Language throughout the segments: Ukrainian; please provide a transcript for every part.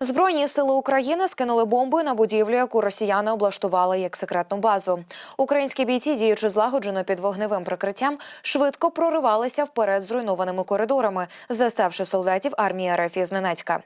Збройні сили України скинули бомби на будівлю, яку росіяни облаштували як секретну базу. Українські бійці, діючи злагоджено під вогневим прикриттям, швидко проривалися вперед зруйнованими коридорами, заставши солдатів армії РФ зненацька.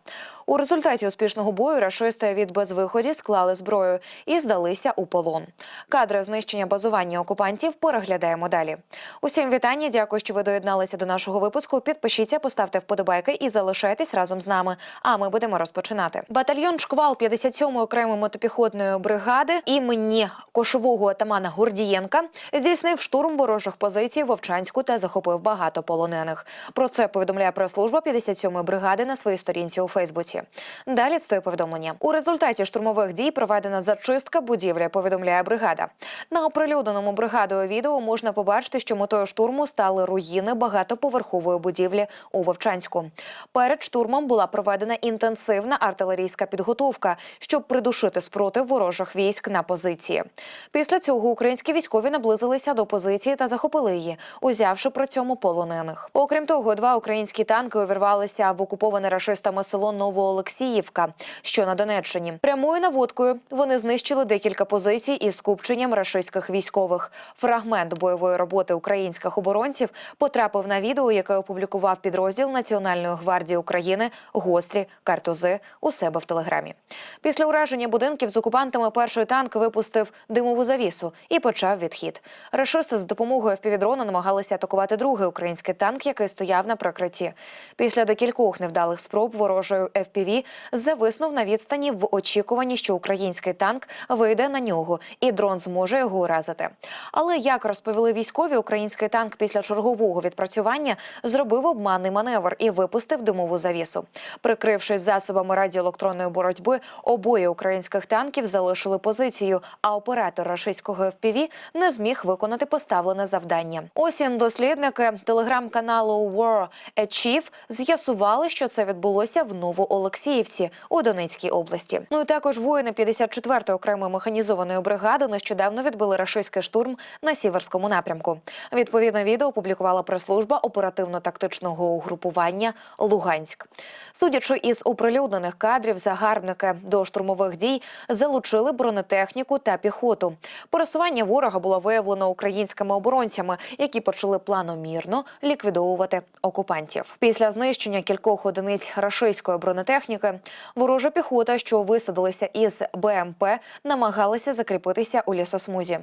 У результаті успішного бою рашисти від безвиході склали зброю і здалися у полон. Кадри знищення базування окупантів переглядаємо далі. Усім вітання. Дякую, що ви доєдналися до нашого випуску. Підпишіться, поставте вподобайки і залишайтесь разом з нами. А ми будемо розпочинати. Батальйон Шквал 57-ї окремої мотопіхотної бригади імені кошового отамана Гордієнка здійснив штурм ворожих позицій Вовчанську та захопив багато полонених. Про це повідомляє прес-служба 57-ї бригади на своїй сторінці у Фейсбуці. Далі стоїть повідомлення. У результаті штурмових дій проведена зачистка будівлі. Повідомляє бригада. На оприлюдненому бригадою відео можна побачити, що метою штурму стали руїни багатоповерхової будівлі у Вовчанську. Перед штурмом була проведена інтенсивна артилерійська підготовка, щоб придушити спротив ворожих військ на позиції. Після цього українські військові наблизилися до позиції та захопили її, узявши при цьому полонених. Окрім того, два українські танки увірвалися в окуповане рашистами село Новоолексіївка, що на Донеччині. Прямою наводкою вони знищили декілька позицій із скупченням рашистських військових. Фрагмент бойової роботи українських оборонців потрапив на відео, яке опублікував підрозділ Національної гвардії України гострі картузи у себе в телеграмі. Після ураження будинків з окупантами перший танк випустив димову завісу і почав відхід. Рашисти з допомогою впівдрона намагалися атакувати другий український танк, який стояв на прикритті. Після декількох невдалих спроб ворожою FPV зависнув на відстані в очікуванні, що український танк вийде на нього, і дрон зможе його уразити. Але як розповіли військові, український танк після чергового відпрацювання зробив обманний маневр і випустив димову завісу. Прикрившись засобами радіоелектронної боротьби, обоє українських танків залишили позицію, а оператор рашистського FPV не зміг виконати поставлене завдання. Осінь дослідники телеграм-каналу War Achieve з'ясували, що це відбулося в Новоолексіївці у Донецькій області. Ну і також воїни 54-ї окремої механізованої бригади нещодавно відбили рашистський штурм на сіверському напрямку. Відповідне відео опублікувала прес-служба оперативно-тактичного угрупування Луганськ. Судячи із оприлюднених кадрів, загарбники до штурмових дій залучили бронетехніку та піхоту. Пересування ворога було виявлено українськими оборонцями, які почали планомірно ліквідовувати окупантів. Після знищення кількох одиниць рашистської бронетехніки ворожа піхота, що висадилися із БМП, намагалася закріпитися у лісосмузі.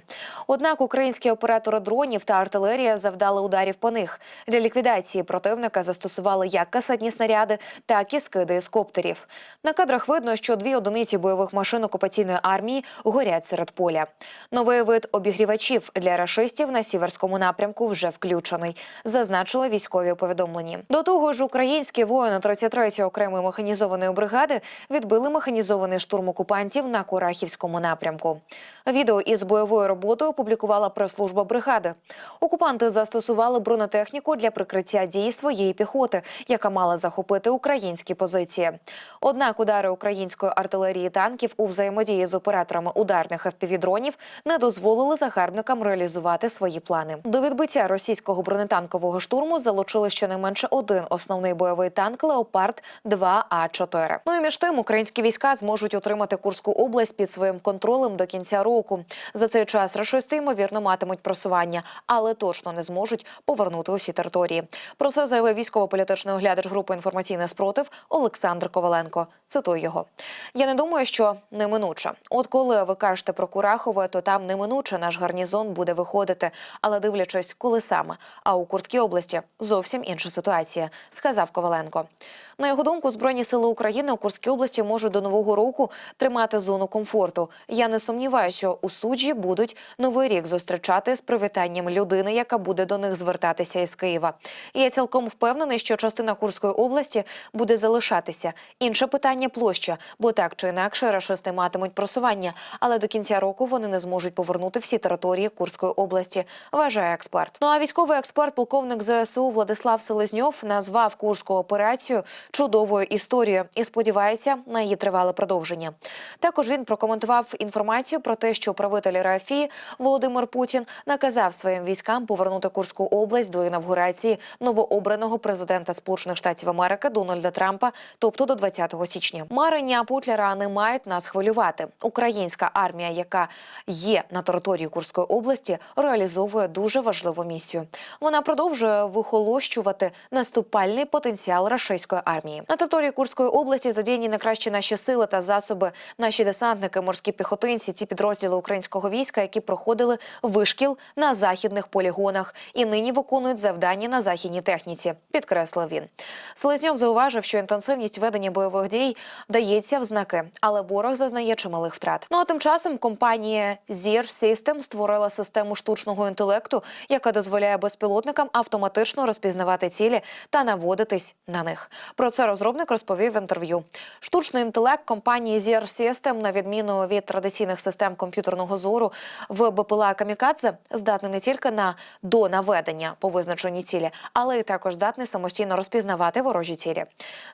Однак українські оператори дронів та артилерія завдали ударів по них. Для ліквідації противника застосували як касетні снаряди, так і скиди з коптерів. На кадрах видно, що дві одиниці бойових машин окупаційної армії горять серед поля. Новий вид обігрівачів для рашистів на сіверському напрямку вже включений, зазначили військові у повідомленні. До того ж, українські воїни 33-ї окремої механізованої бригади відбили механізований штурм окупантів на Курахівському напрямку. Відео із бойовою роботою опублікувала прес-служба бригади. Окупанти застосували бронетехніку для прикриття дій своєї піхоти, яка мала захопити українські позиції. Однак удари української артилерії танків у взаємодії з операторами ударних FPV-дронів не дозволили загарбникам реалізувати свої плани. До відбиття російського бронетанкового штурму залучили щонайменше один основний бойовий танк Леопард 2 А 4 Ну і між тим українські війська зможуть отримати Курську область під своїм контролем до кінця року. За цей час рашисти ймовірно матимуть просування, але точно не зможуть повернути усі території. Про це заявив військово-політичний оглядач групи інформаційний спротив Олександр Коваленко. Цитую його: я не думаю, що неминуче. От коли ви кажете про Курахове, то там неминуче наш гарнізон буде виходити, але дивлячись, коли саме. А у Курській області зовсім інша ситуація, сказав Коваленко. На його думку, збройні сили України у Курській області можуть до нового року тримати зону комфорту. Я не сумніваюся, що у суджі будуть новий рік зустрічати з привітанням людини, яка буде до них звертатися із Києва. Я цілком впевнений, що частина Курської області буде залишатися. Інше питання площа, бо так чи інакше рашисти матимуть просування, але до кінця року вони не зможуть повернути всі території Курської області. Вважає експерт. Ну а військовий експерт, полковник ЗСУ Владислав Селезньов назвав курську операцію чудовою історією і сподівається на її тривале продовження. Також він прокоментував інформацію про те, що правитель РФІ Володимир Путін наказав своїм військам повернути Курську область до інавгурації новообраного президента Сполучених Штатів Америки Дональда Трампа, тобто до 20 січня. Марення Путляра не мають нас хвилювати. Українська армія, яка є на території Курської області, реалізовує дуже важливу місію. Вона продовжує вихолощувати наступальний потенціал рашистської армії. На території Курської області задіяні найкращі наші сили та засоби, наші десантники, морські піхотинці, ті підрозділи українського війська, які проходили вишкіл на західних полігонах і нині виконують завдання на західній техніці. Підкреслив він. Селезньов зауважив, що інтенсивність ведення бойових дій дається в знаки, але ворог зазнає чималих втрат. Ну а тим часом компанія Zir System створила систему штучного інтелекту, яка дозволяє безпілотникам автоматично розпізнавати цілі та наводитись на них. Про це розробник розповів в інтерв'ю. Штучний інтелект компанії Zir System, на відміну від традиційних систем комп'ютерного зору в БПЛА Камікадзе, здатний не тільки на донаведення по визначеній цілі, але й також здатний самостійно розпізнавати ворожі цілі.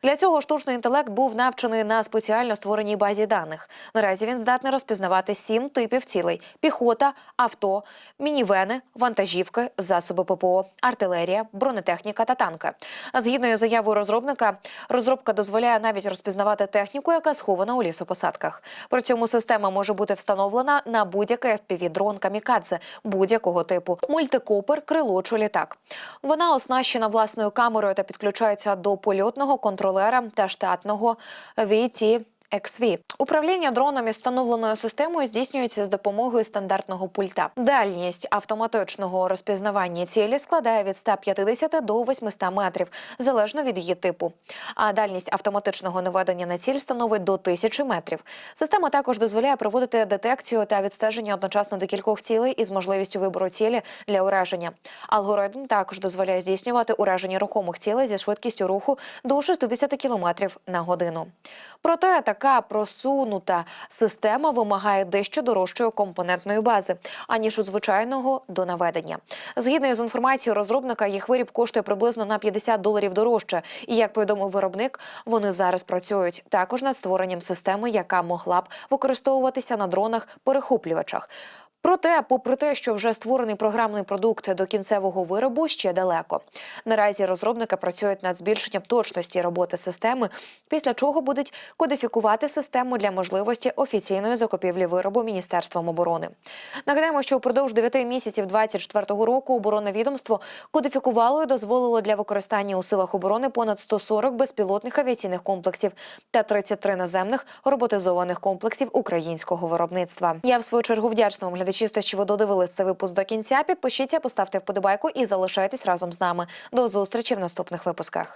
Для цього штучний інтелект був навчений на спеціально створеній базі даних. Наразі він здатний розпізнавати сім типів цілей: піхота, авто, мінівени, вантажівки, засоби ППО, артилерія, бронетехніка та танки. Згідно із заявою розробника, розробка дозволяє навіть розпізнавати техніку, яка схована у лісопосадках. При цьому система може бути встановлена на будь-який FPV-дрон камікадзе будь-якого типу, мультикопер, крило чи літак. Вона оснащена власною камерою та підключається до польотного контролера та штатного VT XV. Управління дроном із встановленою системою здійснюється з допомогою стандартного пульта. Дальність автоматичного розпізнавання цілі складає від 150 до 800 метрів, залежно від її типу. А дальність автоматичного наведення на ціль становить до 1000 метрів. Система також дозволяє проводити детекцію та відстеження одночасно до кількох цілей із можливістю вибору цілі для ураження. Алгоритм також дозволяє здійснювати ураження рухомих цілей зі швидкістю руху до 60 км на годину. Проте така просунута система вимагає дещо дорожчої компонентної бази, аніж у звичайного до наведення. Згідно з інформацією розробника, їх виріб коштує приблизно на 50 доларів дорожче. І як повідомив виробник, вони зараз працюють також над створенням системи, яка могла б використовуватися на дронах-перехоплювачах. Проте, попри те, що вже створений програмний продукт до кінцевого виробу ще далеко. Наразі розробники працюють над збільшенням точності роботи системи, після чого будуть кодифікувати систему для можливості офіційної закупівлі виробу Міністерством оборони. Нагадаємо, що упродовж 9 місяців 2024 року оборонне відомство кодифікувало і дозволило для використання у силах оборони понад 140 безпілотних авіаційних комплексів та 33 наземних роботизованих комплексів українського виробництва. Я в свою чергу вдячна вам глядачі, що ви додивились цей випуск до кінця. Підпишіться, поставте вподобайку і залишайтесь разом з нами. До зустрічі в наступних випусках.